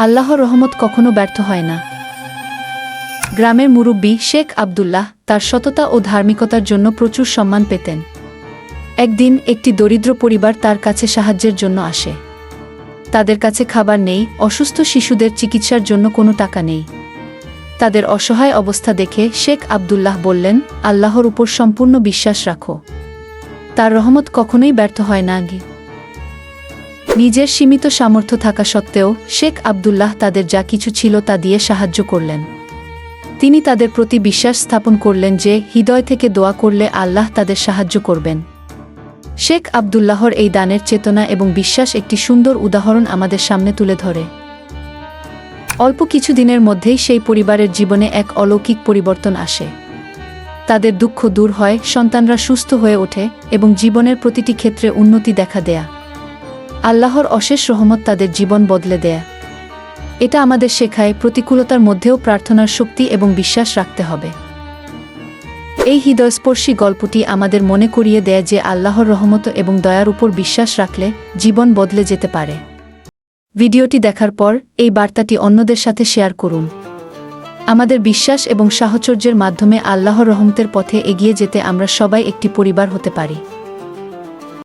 আল্লাহর রহমত কখনো ব্যর্থ হয় না। গ্রামের মুরব্বী শেখ আবদুল্লাহ তার সততা ও ধার্মিকতার জন্য প্রচুর সম্মান পেতেন। একদিন একটি দরিদ্র পরিবার তার কাছে সাহায্যের জন্য আসে। তাদের কাছে খাবার নেই, অসুস্থ শিশুদের চিকিৎসার জন্য কোনো টাকা নেই। তাদের অসহায় অবস্থা দেখে শেখ আবদুল্লাহ বললেন, আল্লাহর উপর সম্পূর্ণ বিশ্বাস রাখো। তার রহমত কখনোই ব্যর্থ হয় না গি নিজের সীমিত সামর্থ্য থাকা সত্ত্বেও শেখ আবদুল্লাহ তাদের যা কিছু ছিল তা দিয়ে সাহায্য করলেন। তিনি তাদের প্রতি বিশ্বাস স্থাপন করলেন যে হৃদয় থেকে দোয়া করলে আল্লাহ তাদের সাহায্য করবেন। শেখ আবদুল্লাহর এই দানের চেতনা এবং বিশ্বাস একটি সুন্দর উদাহরণ আমাদের সামনে তুলে ধরে। অল্প কিছু দিনের মধ্যেই সেই পরিবারের জীবনে এক অলৌকিক পরিবর্তন আসে। তাদের দুঃখ দূর হয়, সন্তানরা সুস্থ হয়ে ওঠে এবং জীবনের প্রতিটি ক্ষেত্রে উন্নতি দেখা দেয়া। আল্লাহর অশেষ রহমত তাদের জীবন বদলে দেয়া। এটা আমাদের শেখায় প্রতিকূলতার মধ্যেও প্রার্থনার শক্তি এবং বিশ্বাস রাখতে হবে। এই হৃদয়স্পর্শী গল্পটি আমাদের মনে করিয়ে দেয় যে আল্লাহর রহমত এবং দয়ার উপর বিশ্বাস রাখলে জীবন বদলে যেতে পারে। ভিডিওটি দেখার পর এই বার্তাটি অন্যদের সাথে শেয়ার করুন। আমাদের বিশ্বাস এবং সাহচর্যের মাধ্যমে আল্লাহর রহমতের পথে এগিয়ে যেতে আমরা সবাই একটি পরিবার হতে পারি।